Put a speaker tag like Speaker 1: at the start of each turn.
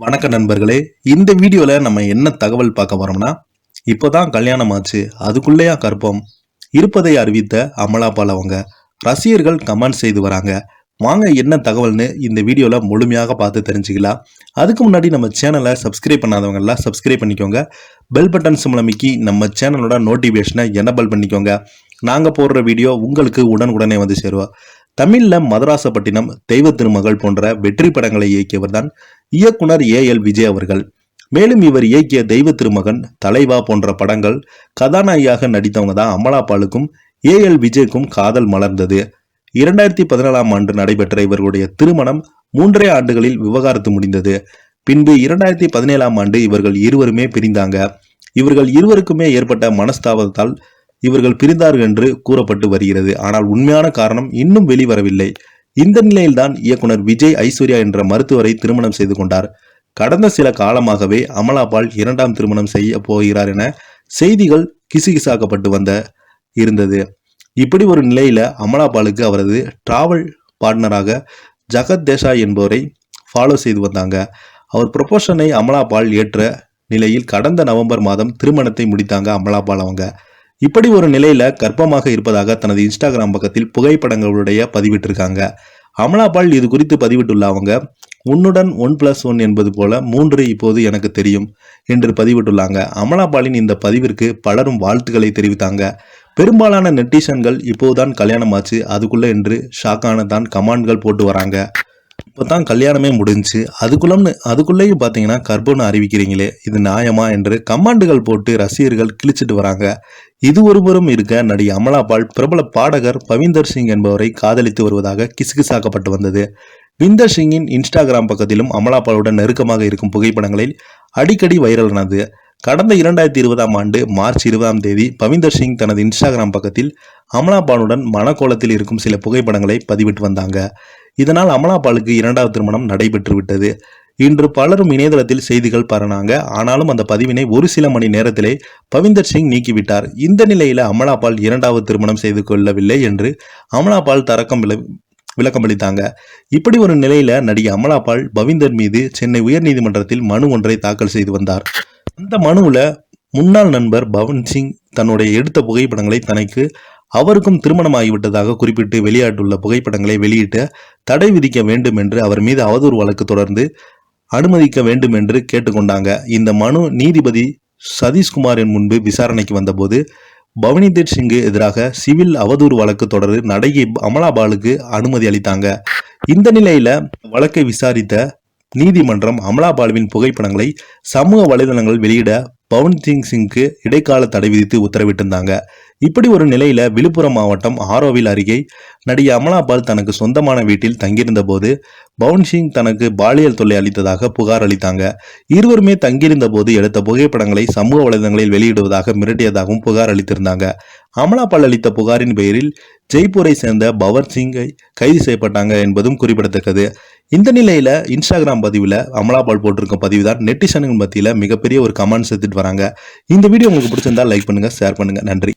Speaker 1: வணக்க நண்பர்களே இந்த வீடியோல நம்ம என்ன தகவல் பார்க்க வரோம்னா இப்போதான் கல்யாணம் ஆச்சு அதுக்குள்ளேயா கற்பம். இருப்பதை அறிவித்த அமலாபால் அவங்க ரசிகர்கள் கமெண்ட் செய்து வராங்க. வாங்க என்ன தகவல்னு இந்த வீடியோவில் முழுமையாக பார்த்து தெரிஞ்சுக்கலாம். அதுக்கு முன்னாடி நம்ம சேனலை சப்ஸ்கிரைப் பண்ணாதவங்கெல்லாம் சப்ஸ்கிரைப் பண்ணிக்கோங்க. பெல் பட்டன் சிம்லமிக்கி நம்ம சேனலோட நோட்டிஃபிகேஷனை எனபிள் பண்ணிக்கோங்க. நாங்கள் போடுற வீடியோ உங்களுக்கு உடனுக்குடனே வந்து சேருவோம் தமிழ்ல மதராசப்பட்டினம் தெய்வ திருமகள் போன்ற வெற்றி படங்களை இயக்கியவர் தான் இயக்குனர் ஏ. எல். விஜய் அவர்கள். மேலும் இவர் இயக்கிய தெய்வ திருமகன் தலைவா போன்ற படங்கள் கதாநாயகியாக நடித்தவங்க தான் அமலாபாலுக்கும் ஏ. எல். விஜய்க்கும் காதல் மலர்ந்தது. இரண்டாயிரத்தி பதினாலாம் ஆண்டு நடைபெற்ற இவர்களுடைய திருமணம் மூன்றே ஆண்டுகளில் விவகாரத்து முடிந்தது. பின்பு இரண்டாயிரத்தி பதினேழாம் ஆண்டு இவர்கள் இருவருமே பிரிந்தாங்க. இவர்கள் இருவருக்குமே ஏற்பட்ட மனஸ்தாபத்தால் இவர்கள் பிரிந்தார்கள் என்று கூறப்பட்டு வருகிறது. ஆனால் உண்மையான காரணம் இன்னும் வெளிவரவில்லை. இந்த நிலையில்தான் இயக்குனர் விஜய் ஐஸ்வர்யா என்ற மருத்துவரை திருமணம் செய்து கொண்டார். கடந்த சில காலமாகவே அமலாபால் இரண்டாம் திருமணம் செய்ய போகிறார் என செய்திகள் கிசுகிசாக்கப்பட்டு வந்த இருந்தது. இப்படி ஒரு நிலையில அமலாபாலுக்கு அவரது டிராவல் பார்ட்னராக ஜகத் தேசாய் என்பவரை ஃபாலோ செய்து வந்தாங்க. அவர் ப்ரொபோஷனை அமலாபால் ஏற்ற நிலையில் கடந்த நவம்பர் மாதம் திருமணத்தை முடித்தாங்க அமலாபால் அவங்க. இப்படி ஒரு நிலையில கர்ப்பமாக இருப்பதாக தனது இன்ஸ்டாகிராம் பக்கத்தில் புகைப்படங்களுடைய பதிவிட்டிருக்காங்க. அமலாபால் இது குறித்து பதிவிட்டுள்ள அவங்க உன்னுடன் ஒன் பிளஸ் ஒன் என்பது போல மூன்று இப்போது எனக்கு தெரியும் என்று பதிவிட்டுள்ளாங்க. அமலாபாலின் இந்த பதிவிற்கு பலரும் வாழ்த்துக்களை தெரிவித்தாங்க. பெரும்பாலான நெட்டிசன்கள் இப்போதுதான் கல்யாணம் ஆச்சு அதுக்குள்ள என்று ஷாக்கான தான் கமாண்ட்கள் போட்டு வராங்க. இப்போ தான் கல்யாணமே முடிஞ்சுச்சு அதுக்குள்ளம்னு அதுக்குள்ளேயும் பார்த்தீங்கன்னா கர்ப்பம்னு அறிவிக்கிறீங்களே இது நியாயமா என்று கமாண்டுகள் போட்டு ரசிகர்கள் கிழிச்சிட்டு வராங்க. இது ஒருபுறம் இருக்க நடிகை அமலாபால் பிரபல பாடகர் பவீந்தர் சிங் என்பவரை காதலித்து வருவதாக கிசுகிசாக்கப்பட்டு வந்தது. விந்தர் சிங்கின் இன்ஸ்டாகிராம் பக்கத்திலும் அமலாபாலுடன் நெருக்கமாக இருக்கும் புகைப்படங்களில் அடிக்கடி வைரலானது. கடந்த இரண்டாயிரத்தி இருபதாம் ஆண்டு மார்ச் இருபதாம் தேதி பவீந்தர் சிங் தனது இன்ஸ்டாகிராம் பக்கத்தில் அமலாபாலுடன் மனக்கோலத்தில் இருக்கும் சில புகைப்படங்களை பதிவிட்டு வந்தாங்க. இதனால் அமலாபாலுக்கு இரண்டாவது திருமணம் நடைபெற்று விட்டது இன்று பலரும் இணையதளத்தில் செய்திகள் பரனாங்க. ஆனாலும் அந்த பதிவினை ஒரு சில மணி நேரத்திலே பவிந்தர் சிங் நீக்கிவிட்டார். இந்த நிலையில அமலாபால் இரண்டாவது திருமணம் செய்து கொள்ளவில்லை என்று அமலாபால் தரக்கம் விள- விளக்கமளித்தாங்க இப்படி ஒரு நிலையில நடிகை அமலாபால் பவிந்தர் மீது சென்னை உயர்நீதிமன்றத்தில் மனு ஒன்றை தாக்கல் செய்து வந்தார். அந்த மனுவில் முன்னாள் நண்பர் பவன் சிங் தன்னுடைய எடுத்த புகைப்படங்களை தனக்கு அவருக்கும் திருமணமாகிவிட்டதாக குறிப்பிட்டு வெளியாட்டுள்ள புகைப்படங்களை வெளியிட்டு தடை விதிக்க வேண்டும் என்று அவர் மீது அவதூறு வழக்கு தொடர்ந்து அனுமதிக்க வேண்டும் என்று கேட்டுக்கொண்டாங்க. இந்த மனு நீதிபதி சதீஷ்குமாரின் முன்பு விசாரணைக்கு வந்தபோது பவனிதீர் சிங்கு எதிராக சிவில் அவதூறு வழக்கு தொடர்ந்து நடிகை அமலாபாலுக்கு அனுமதி அளித்தாங்க. இந்த நிலையில வழக்கை விசாரித்த நீதிமன்றம் அமலாபாலுவின் புகைப்படங்களை சமூக வலைதளங்கள் வெளியிட பவன் சிங் சிங்க்கு இடைக்கால தடை விதித்து உத்தரவிட்டிருந்தாங்க. இப்படி ஒரு நிலையில விழுப்புரம் மாவட்டம் ஆரோவில் அருகே நடிகை அமலாபால் தனக்கு சொந்தமான வீட்டில் தங்கியிருந்த போது பவுன்சிங் தனக்கு பாலியல் தொல்லை அளித்ததாக புகார் அளித்தாங்க. இருவருமே தங்கியிருந்த போது எடுத்த புகைப்படங்களை சமூக வலைதளங்களில் வெளியிடுவதாக மிரட்டியதாகவும் புகார் அளித்திருந்தாங்க. அமலாபால் அளித்த புகாரின் பெயரில் ஜெய்ப்பூரை சேர்ந்த பவர் சிங்கை கைது செய்யப்பட்டாங்க என்பதும் குறிப்பிடத்தக்கது. இந்த நிலையில இன்ஸ்டாகிராம் பதிவில் அமலாபால் போட்டிருக்கும் பதிவு தான் நெட்டிசன்கள் மத்தியில் மிகப்பெரிய ஒரு கமெண்ட்ஸ் எடுத்துட்டு வராங்க. இந்த வீடியோ உங்களுக்கு பிடிச்சிருந்தா லைக் பண்ணுங்க ஷேர் பண்ணுங்க. நன்றி.